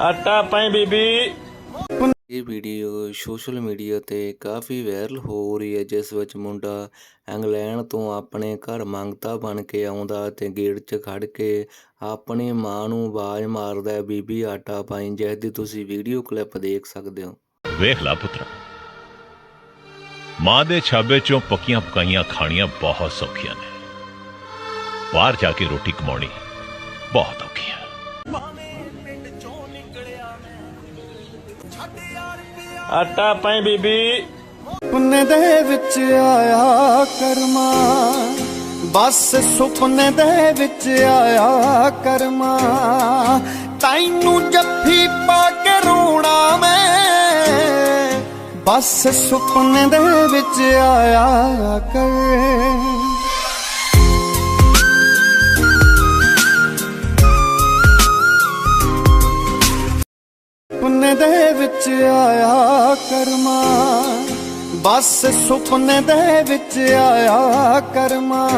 ਆਟਾ ਪਾਈ ਬੀਬੀ। ਇਹ video social media ਤੇ ਕਾਫੀ ਵਾਇਰਲ ਹੋ ਰਹੀ ਹੈ ਜਿਸ ਵਿੱਚ ਮੁੰਡਾ ਇੰਗਲੈਂਡ ਤੋਂ ਆਪਣੇ ਘਰ ਮੰਗਤਾ ਬਣ ਕੇ ਆਉਂਦਾ ਤੇ ਗੇਟ 'ਚ ਖੜ ਕੇ ਆਪਣੀ ਮਾਂ ਨੂੰ ਆਵਾਜ਼ ਮਾਰਦਾ ਹੈ, ਬੀਬੀ ਆਟਾ ਪਾਈ ਜਿਸ ਦੀ ਤੁਸੀਂ ਵੀਡੀਓ ਕਲਿੱਪ ਦੇਖ ਸਕਦੇ ਹੋ। ਵੇਖ ਲਾ ਪੁੱਤਰਾ। ਮਾਂ ਦੇ ਛਾਬੇ ਚੋਂ ਪੱਕੀਆਂ ਪਕਾਈਆਂ ਖਾਣੀਆਂ ਬਹੁਤ ਸੌਖੀਆਂ ਨੇ। ਬਾਹਰ ਜਾ ਕੇ ਰੋਟੀ ਕਮਾਉਣੀ ਬਹੁਤ ਔਖੀ ਹੈ। ਆਟਾ ਪਾਈ ਬੀਬੀ। ਸੁਪਨੇ ਦੇ ਵਿੱਚ ਆਇਆ ਕਰਮਾ। ਬਸ ਸੁਪਨੇ ਦੇ ਵਿੱਚ ਆਇਆ ਕਰਮਾ। ਤੈਨੂੰ ਜੱਫੀ ਪਾ ਕੇ ਰੋਣਾ ਮੈਂ। ਬਸ ਸੁਪਨੇ ਦੇ ਵਿੱਚ ਆਇਆ ਕਰ। ਸੁਪਨੇ ਦੇ ਵਿੱਚ ਆਇਆ ਕਰਮਾ। ਬਸ ਸੁਪਨੇ ਦੇ ਵਿੱਚ ਆਇਆ ਕਰਮਾ।